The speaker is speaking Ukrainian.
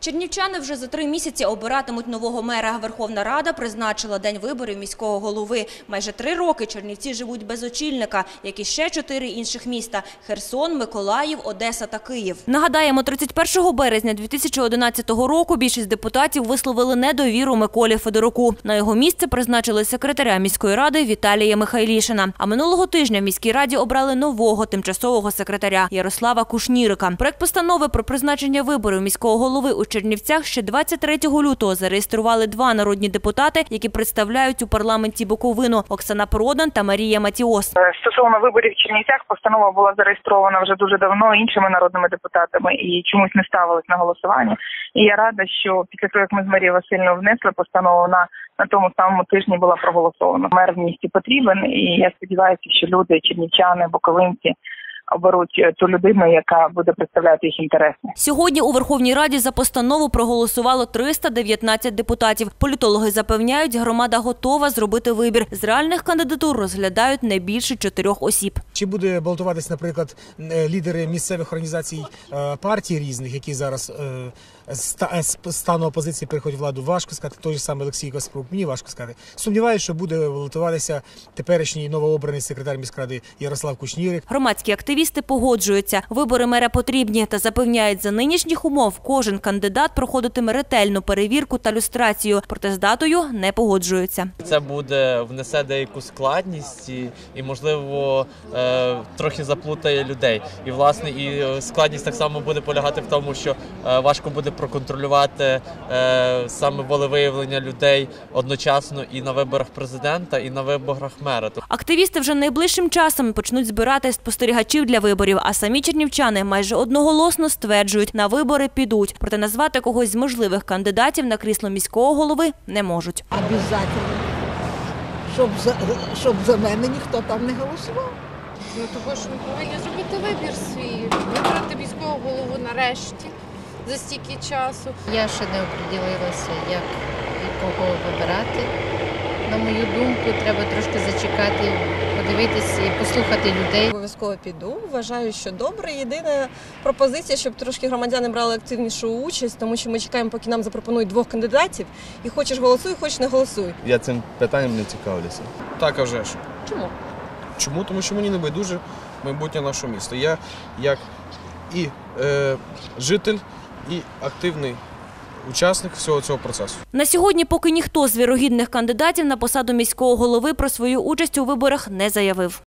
Чернівчани вже за три місяці обиратимуть нового мера. Верховна Рада призначила день виборів міського голови. Майже три роки Чернівці живуть без очільника, як і ще чотири інших міста – Херсон, Миколаїв, Одеса та Київ. Нагадаємо, 31 березня 2011 року більшість депутатів висловили недовіру Миколі Федоруку. На його місце призначили секретаря міської ради Віталія Михайлішина. А минулого тижня в міській раді обрали нового тимчасового секретаря Ярослава Кушнірика. Проект постанови про призначення виборів міського голови у Чернівцях ще 23 лютого зареєстрували два народні депутати, які представляють у парламенті Буковину – Оксана Продан та Марія Матіос. Е, Стосовно виборів в Чернівцях, постанова була зареєстрована вже дуже давно іншими народними депутатами і чомусь не ставилась на голосування. І я рада, що після того, як ми з Марією Васильівною внесли постанову на, на тому самому тижні була проголосована. Мер в місті потрібен, і я сподіваюся, що люди, чернівчани, буковинці оберуть е, ту людину, яка буде представляти їх інтереси. Сьогодні у Верховній Раді за постанову проголосувало 319 депутатів. Політологи запевняють, громада готова зробити вибір. З реальних кандидатур розглядають не більше чотирьох осіб. Чи буде балотуватись, наприклад, е, лідери місцевих організацій е, партій різних, які зараз з стану опозиції приходять владу, важко сказати. Той же самий Олексій Каспрук, мені важко сказати. Сумніваюся, що буде балотуватися теперішній новообраний секретар міськради Ярослав Кучнірик. Громадські активісти погоджуються. Вибори мера потрібні та запевняють, за нинішніх умов кожен кандидат проходитиме ретельну перевірку та люстрацію. Проте з датою не погоджуються. Це буде внесе деяку складність і, і можливо, е, трохи заплутає людей. І власне і складність так само буде полягати в тому, що е, важко буде проконтролювати е, саме волевиявлення людей одночасно і на виборах президента, і на виборах мера. Активісти вже найближчим часом почнуть збирати спостерігачів для виборів, а самі чернівчани майже одноголосно стверджують, на вибори підуть. Проте назвати когось з можливих кандидатів на крісло міського голови не можуть. Обязательно. Щоб за, щоб за мене ніхто там не голосував. Ну того ж ми повинні зробити вибір свій, вибрати міського голову нарешті за стільки часу. Я ще не оприділилася, як і кого вибирати. На мою думку, треба трошки зачекати, подивитися і послухати людей. Обов'язково піду. Вважаю, що добре. Єдина пропозиція, щоб трошки громадяни брали активнішу участь, тому що ми чекаємо, поки нам запропонують двох кандидатів. І хочеш голосуй, хочеш не голосуй. Я цим питанням не цікавлюся. Так, а вже ж. Чому? Чому? Тому що мені не байдуже майбутнє нашого міста. Я як і е, житель, і активний учасник всього цього процесу. На сьогодні, поки ніхто з вірогідних кандидатів на посаду міського голови про свою участь у виборах не заявив.